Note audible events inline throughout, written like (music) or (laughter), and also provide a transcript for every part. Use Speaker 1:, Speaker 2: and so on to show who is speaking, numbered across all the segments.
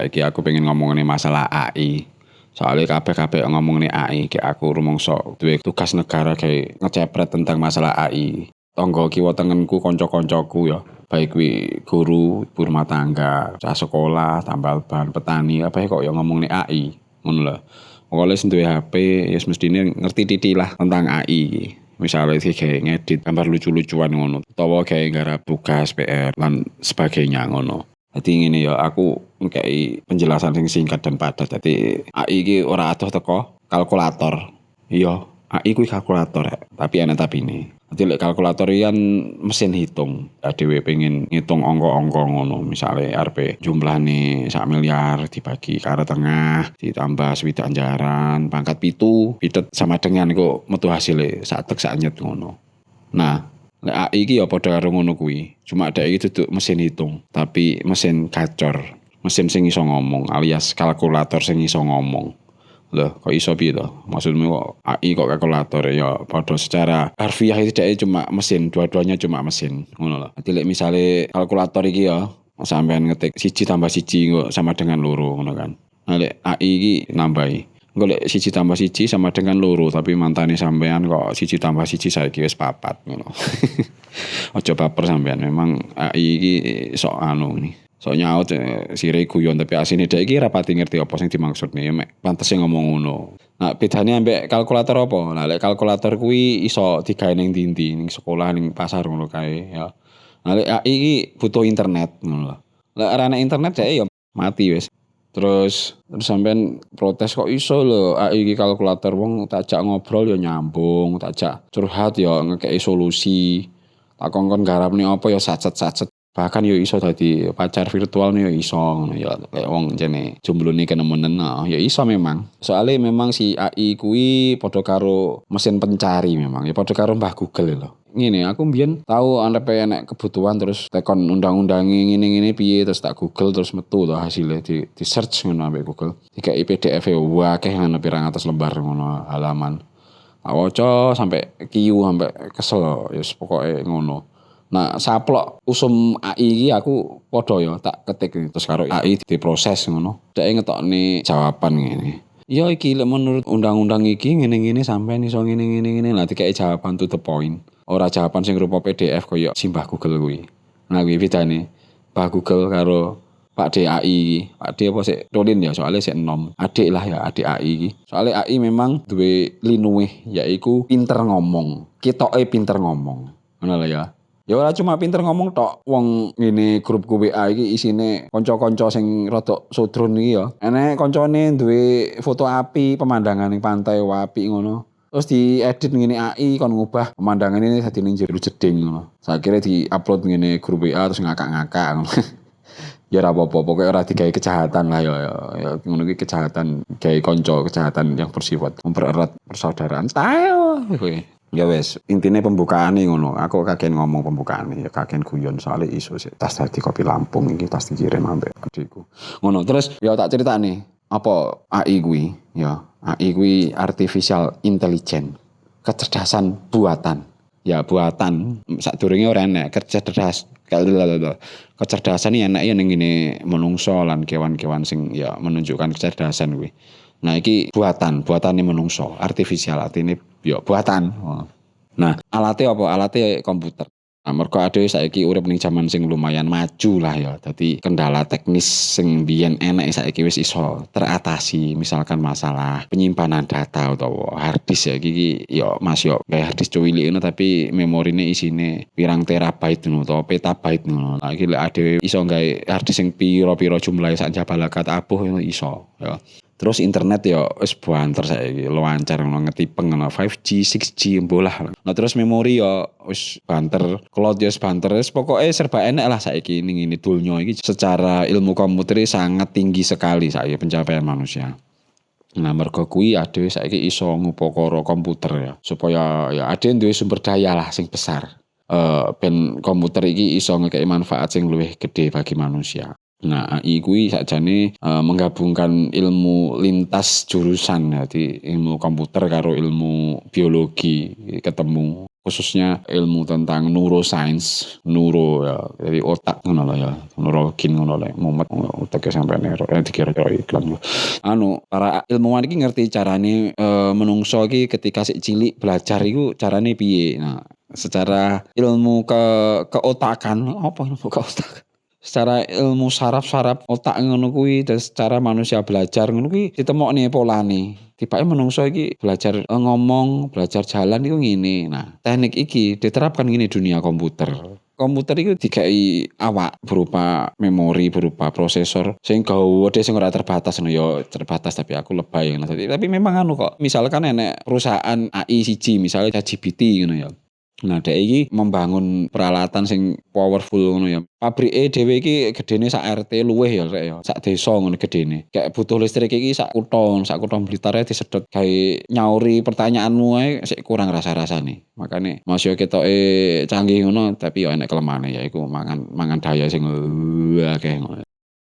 Speaker 1: saiki aku pengen ngomongin masalah AI. Soalnya kabeh-kabeh ngomongin AI, kayak aku rumongso duwe tugas negara kayak ngecepret tentang masalah AI. Tonggo kiwa tengenku konco-koncoku ya, baik kuwi guru, ibu rumah tangga, cah sekolah, tambal ban, petani, apa kok ya ngomongin AI. Ngono lho. Duwe HP ya mestine ngerti titik lah tentang AI. Misalnya sih kayak ngedit gambar lucu-lucuan ngono, utawa kayak garap tugas PR dan sebagainya ngono. Jadi ngene ya aku ngekei penjelasan sing singkat dan padat. Jadi AI iki ora adoh teko kalkulator. Iya, AI kuwi kalkulator ya. Tapi ana tapi ini. Jadi lek kalkulator kan mesin hitung. Dhewe pengen ngitung angka-angka ngono. Misalnya arep jumlahne sak miliar dibagi karo tengah ditambah swidak anjaran pangkat pitu pitet sama dengan kok metu hasilnya sak tek sak ngono. Nah, Lek AI iki ya padha ngono kuwi. Cuma dek iki duduk mesin hitung, tapi mesin gacor. Mesin sing iso ngomong alias kalkulator sing iso ngomong. Loh, kok iso piye to? Maksudmu kok AI kok kalkulator ya padha secara harfiah itu dek cuma mesin, dua-duanya cuma mesin. Ngono lho. Dadi misale kalkulator iki ya sampean ngetik siji tambah siji kok sama dengan loro ngono kan. Nah, AI iki nambahi golek siji tambah siji sama dengan loro tapi mantane sampean kok siji tambah siji saiki wis papat ngono. (laughs) Ojo baper sampean memang AI iki sok anu nih. Sok nyaut eh, sire guyon tapi asine dhek iki rapati ngerti apa sing dimaksud nih mek pantes ngomong ngono. Nah, bedane ambek kalkulator apa? Nah, lek kalkulator kuwi iso digawe ning ndi ning sekolah ning pasar ngono kae ya. Nah, lek AI iki butuh internet ngono lho. Lek arane internet dhek ya mati wis. Terus terus sampean protes kok iso lho AI iki kalkulator wong takjak ngobrol ya nyambung, takjak curhat ya ngekeki solusi. Tak kongkon garapne apa ya sacet-sacet. Bahkan ya iso dadi pacar virtual ya iso ya kayak wong jene jomblone kenemenen nah, ya iso memang. Soalnya memang si AI kuwi padha karo mesin pencari memang ya padha karo Mbah Google lho. Ngene aku mbiyen tahu ana enek kebutuhan terus tekon undang-undangi ngene-ngene piye terus tak Google terus metu to hasilnya di, di search ngono ambek Google. Dikai PDF e akeh ngono pirang atas lembar ngono halaman. Tak waca sampai kiu sampai kesel ya yes, pokoknya ngono. Nah, saplok usum AI iki aku padha ya tak ketik terus karo AI diproses ngono. Dek ngetokne jawaban ngene. Ya iki menurut undang-undang iki ngene-ngene sampean iso ngene-ngene ngene lah dikai jawaban to the point. Ora jawaban sing rupa PDF koyo simbah Google kuwi. Nah kuwi bedane. Pak Google karo Pak DAI Pak D apa sih Rolin ya soalnya sih enom adik lah ya adik AI soalnya AI memang duwe linuwe yaiku pinter ngomong kita pinter ngomong ngono lah ya Ya ora cuma pinter ngomong tok. Wong ngene grup WA iki isine kanca-kanca sing rada sodron iki ya. Enek kancane duwe foto api pemandangan ning pantai wapi ngono. Terus diedit ngene AI kon ngubah pemandangan ini dadi ning jero jeding ngono. Sakire di-upload ngene grup WA terus ngakak-ngakak ngono. (laughs) ya ora apa-apa, pokoke ora digawe kejahatan lah ya. Ya, ya ngono iki kejahatan gawe kanca, kejahatan yang bersifat mempererat persaudaraan. Kowe. Ya wes, intinya pembukaan nih ngono. Aku kaget ngomong pembukaan nih, ya kaget guyon soalnya isu sih. Tas tadi kopi Lampung ini tas dikirim ambek adikku. Ngono. Terus ya tak cerita nih, apa AI gue, ya AI gue artificial intelligence, kecerdasan buatan. Ya buatan, saat durungnya orang enak kecerdas kecerdasan ini enak ya ning ngene menungso lan kewan-kewan sing ya menunjukkan kecerdasan gue. Nah, iki buatan, buatan ini menungso, artificial artinya yo buatan. Nah, alatnya apa? Alatnya komputer. Nah, mereka ada saiki urip ning zaman sing lumayan maju lah ya. Jadi kendala teknis sing biyen enak saiki wis iso teratasi. Misalkan masalah penyimpanan data atau hard disk ya iki yo Mas yo kayak hard disk cuwilik ngono tapi memorine isine pirang terabyte ngono atau petabyte ngono. Nah, iki ada iso gawe hard disk sing piro-piro jumlahe sak jabalakat abuh iso ya. Terus internet ya wis banter saiki lancar ngono ngetipeng ngono 5G, 6G bolah. Nah terus memori ya wis banter, cloud ya wis banter. Wis pokoke serba enak lah saiki ning ini toolnya iki secara ilmu komputer sangat tinggi sekali saiki pencapaian manusia. Nah mergo kuwi ade saiki iso ngupokoro komputer ya supaya ya ade duwe sumber daya lah sing besar. Uh, ben komputer iki iso ngekei manfaat sing luwih gede bagi manusia. Nah, AI kuwi sakjane uh, menggabungkan ilmu lintas jurusan jadi ilmu komputer karo ilmu biologi ketemu khususnya ilmu tentang neuroscience, neuro ya, jadi otak ngono lah ya, neurologin ngono lah, mumet otak sampai neuro, eh dikira-kira iklan Anu, para ilmuwan iki ngerti carane e, menungso iki ketika sik cilik belajar iku carane piye. Nah, secara ilmu ke keotakan apa ilmu keotakan secara ilmu saraf-saraf otak ngono kuwi dan secara manusia belajar ngono kuwi ditemokne polane. Tibake menungso iki belajar eh, ngomong, belajar jalan iku ngene. Nah, teknik iki diterapkan ngene dunia komputer. Komputer itu dikai awak berupa memori, berupa prosesor sing gawede sing ora terbatas no ya terbatas tapi aku lebay. Tapi memang anu kok, misalkan enek perusahaan AI siji misalnya ChatGPT ngono ya. Nah, dhek iki membangun peralatan sing powerful ngono ya. Pabrike dhewe iki gedene sak RT luweh ya rek ya, sak desa ngono gedene. Kayak butuh listrik iki sak kutha, sak kutha Blitar disedot gawe nyauri pertanyaanmu ae sik kurang rasa-rasane. Makane masih ketoke canggih ngono tapi ya enek kelemahane ya iku mangan mangan daya sing akeh ngono.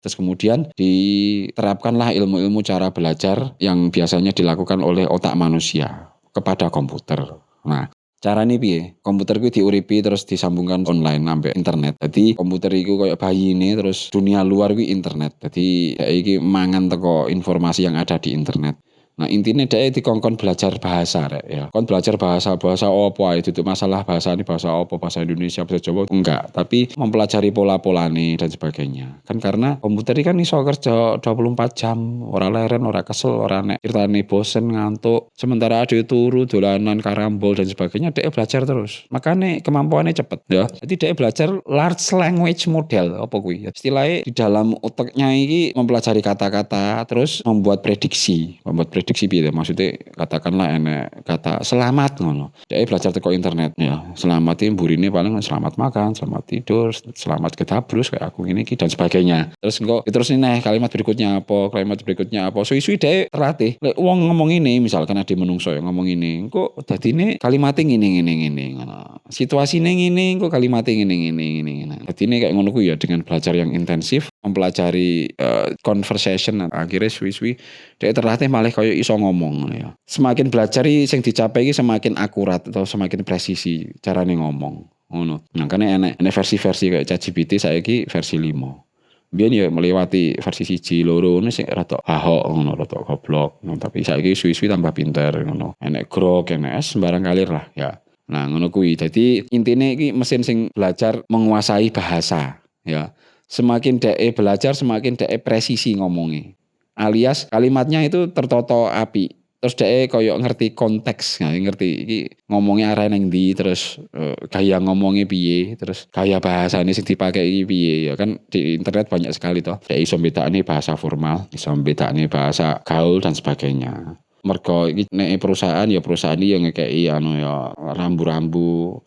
Speaker 1: Terus kemudian diterapkanlah ilmu-ilmu cara belajar yang biasanya dilakukan oleh otak manusia kepada komputer. Nah, Carane piye? Komputer kuwi diuripi terus disambungkan online sampai internet. Jadi komputer iku koyo bayi ini terus dunia luar kuwi internet. Jadi iki mangan teko informasi yang ada di internet. Nah intinya dia dikongkon belajar bahasa rek ya. Kon belajar bahasa bahasa opo itu masalah bahasa ini bahasa opo bahasa Indonesia bahasa Jawa enggak, tapi mempelajari pola-pola nih dan sebagainya. Kan karena komputer ini kan iso kerja 24 jam, ora leren, ora kesel, ora nek ceritane bosen ngantuk. Sementara ada turu dolanan karambol dan sebagainya dia belajar terus. Makanya kemampuannya cepet ya. Jadi dia belajar large language model apa kuwi. Istilahnya di dalam otaknya ini mempelajari kata-kata terus membuat prediksi, membuat prediksi prediksi piye maksudnya katakanlah enek kata selamat ngono. Dia belajar teko internet ya. Selamat ini burine paling selamat makan, selamat tidur, selamat ketabrus kayak aku ini dan sebagainya. Terus kok terus ini kalimat berikutnya apa, kalimat berikutnya apa. Suwi-suwi dia terlatih. Lek wong ngomong ini misalkan ada menungso yang ngomong ini, kok dadi ini kalimatnya ngene ngene ngene ngono. Situasi ini ngene kok kalimatnya ngene ngene ngene ngene. Dadi ini kayak ngono ya dengan belajar yang intensif mempelajari uh, conversation akhirnya suwi-suwi dia terlatih malah kaya iso ngomong ya. Semakin belajar sing dicapai semakin akurat atau semakin presisi carane ngomong. Ngono. Nah, kan enek versi-versi kayak ChatGPT saiki versi 5. Biyen ya melewati versi siji loro ngono sing rada ahok ngono rada goblok. Nah, tapi saiki suwi-suwi tambah pinter ngono. Enek grok, enek sembarang kalir lah ya. Nah, ngono kuwi. Jadi intine iki mesin sing belajar menguasai bahasa ya. Semakin DE belajar semakin DE presisi ngomongnya alias kalimatnya itu tertoto api. Terus dia koyo ngerti konteks nah, ngerti. Iki ngomongnya arah neng di terus uh, gaya ngomongnya piye terus gaya bahasa ini sih dipakai iki piye. Ya kan di internet banyak sekali toh. Dia iso ini bahasa formal iso ini bahasa gaul dan sebagainya. Mergo iki nek perusahaan ya perusahaan iki yang ngekeki anu ya rambu-rambu.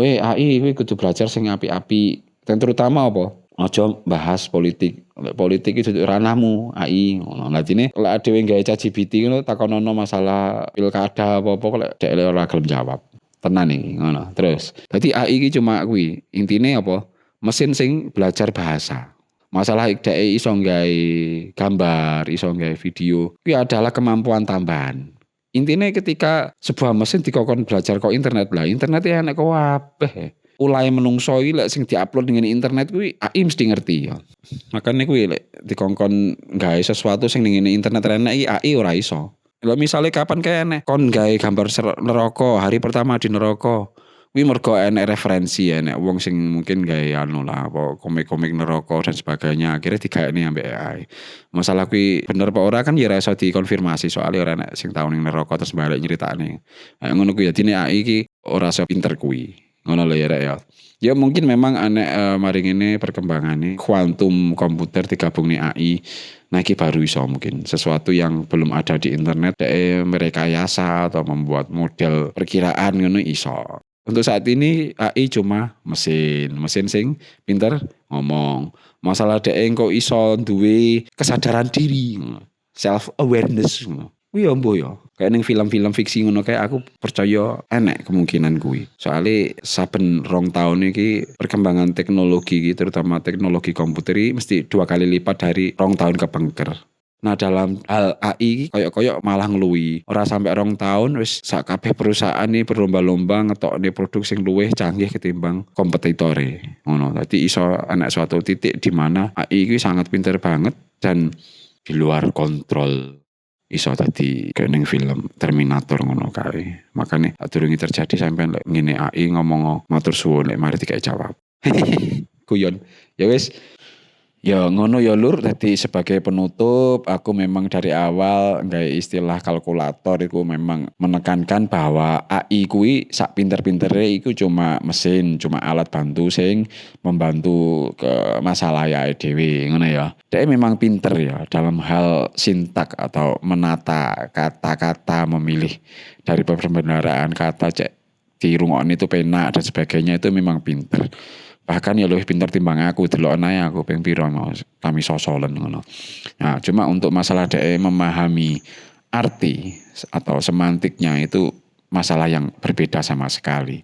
Speaker 1: Weh AI kuwi kudu belajar sing api-api. Dan terutama apa Ojo bahas politik. Politik itu ranahmu AI ngono. Lah dene lek dhewe gawe ChatGPT ngono takonono masalah pilkada apa-apa kok dhek ora gelem jawab. Tenan iki ngono. Terus dadi AI iki cuma kuwi. Intine apa? Mesin sing belajar bahasa. Masalah dhek iso gawe gambar, iso gawe video, kuwi adalah kemampuan tambahan. Intinya ketika sebuah mesin dikokon belajar kok internet lah, internet ya enak kok wabeh ulai menungso iki lek sing diupload dengan internet kuwi AI mesti ngerti ya. Makanya kuwi lek dikongkon gawe sesuatu sing ning internet rene iki AI ora iso. Lho misalnya kapan kayak enek kon gawe gambar neraka hari pertama di neraka. Kuwi mergo enek referensi ya enek wong sing mungkin gawe anu lah apa komik-komik neraka dan sebagainya akhirnya digawe ambek AI. Masalah kuwi bener apa ora kan ya ora iso dikonfirmasi soalnya ora enek sing tau ning neraka terus balik nyeritane. Nah, ngono kuwi ya dine AI iki ora iso pinter kuwi ngono lho ya ya. Ya mungkin memang aneh uh, maring ini perkembangan ini kuantum komputer digabung nih AI nah baru iso mungkin. Sesuatu yang belum ada di internet eh, mereka yasa atau membuat model perkiraan ngono iso. Untuk saat ini AI cuma mesin. Mesin sing pinter ngomong. Masalah deh kok iso duwe kesadaran diri self awareness Kuwi ya mbuh ya. Kayak ning film-film fiksi ngono kayak aku percaya enek kemungkinan kuwi. Soale saben rong tahun iki perkembangan teknologi iki terutama teknologi komputer iki mesti dua kali lipat dari rong tahun kepengker. Nah dalam hal AI koyok-koyok malah ngeluwi. Ora sampai rong tahun wis sak perusahaan nih berlomba-lomba ngetokne produk sing luwih canggih ketimbang kompetitore. Ngono. Dadi iso anak suatu titik di mana AI iki sangat pinter banget dan di luar kontrol iso tadi kayak ning film Terminator ngono kae. Makane durunge terjadi sampean lek ngene AI ngomong matur suwun lek mari dikai jawab. (laughs) Guyon. Ya wis Ya ngono ya Lur, dadi sebagai penutup aku memang dari awal nggawe istilah kalkulator itu memang menekankan bahwa AI kuwi sak pinter-pintere iku cuma mesin, cuma alat bantu sing membantu ke masalah ya dhewe ngono ya. Dia memang pinter ya dalam hal sintak atau menata kata-kata memilih dari pembendaraan kata cek di rumah itu penak dan sebagainya itu memang pinter bahkan ya lebih pintar timbang aku delok ae aku ping mau kami sosolen ngono. Nah, cuma untuk masalah DE memahami arti atau semantiknya itu masalah yang berbeda sama sekali.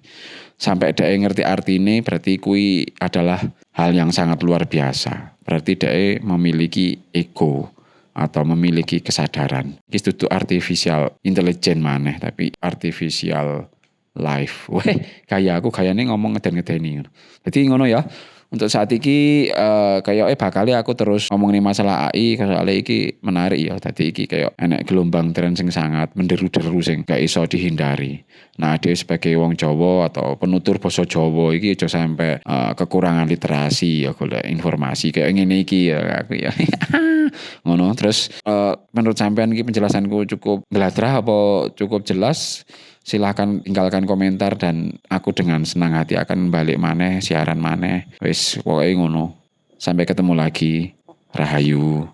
Speaker 1: Sampai DE ngerti arti ini berarti kui adalah hal yang sangat luar biasa. Berarti DE memiliki ego atau memiliki kesadaran. Itu artificial intelligence maneh tapi artificial live. (laughs) Weh, kayak aku kayaknya ngomong ngeden-ngedeni. Jadi ngono ya. Untuk saat ini uh, kayak eh bakal aku terus ngomongin masalah AI soalnya iki menarik ya. Tadi iki kayak enek gelombang tren sing sangat menderu-deru sing gak iso dihindari. Nah, dia sebagai wong Jawa atau penutur basa Jawa iki aja sampai uh, kekurangan literasi ya golek informasi kayak ngene iki ya aku ya. (laughs) Ngono. Terus uh, menurut sampean iki penjelasanku cukup geladrah apa cukup jelas? Silahkan tinggalkan komentar dan aku dengan senang hati akan balik maneh siaran maneh. Wis pokoknya ngono. Sampai ketemu lagi. Rahayu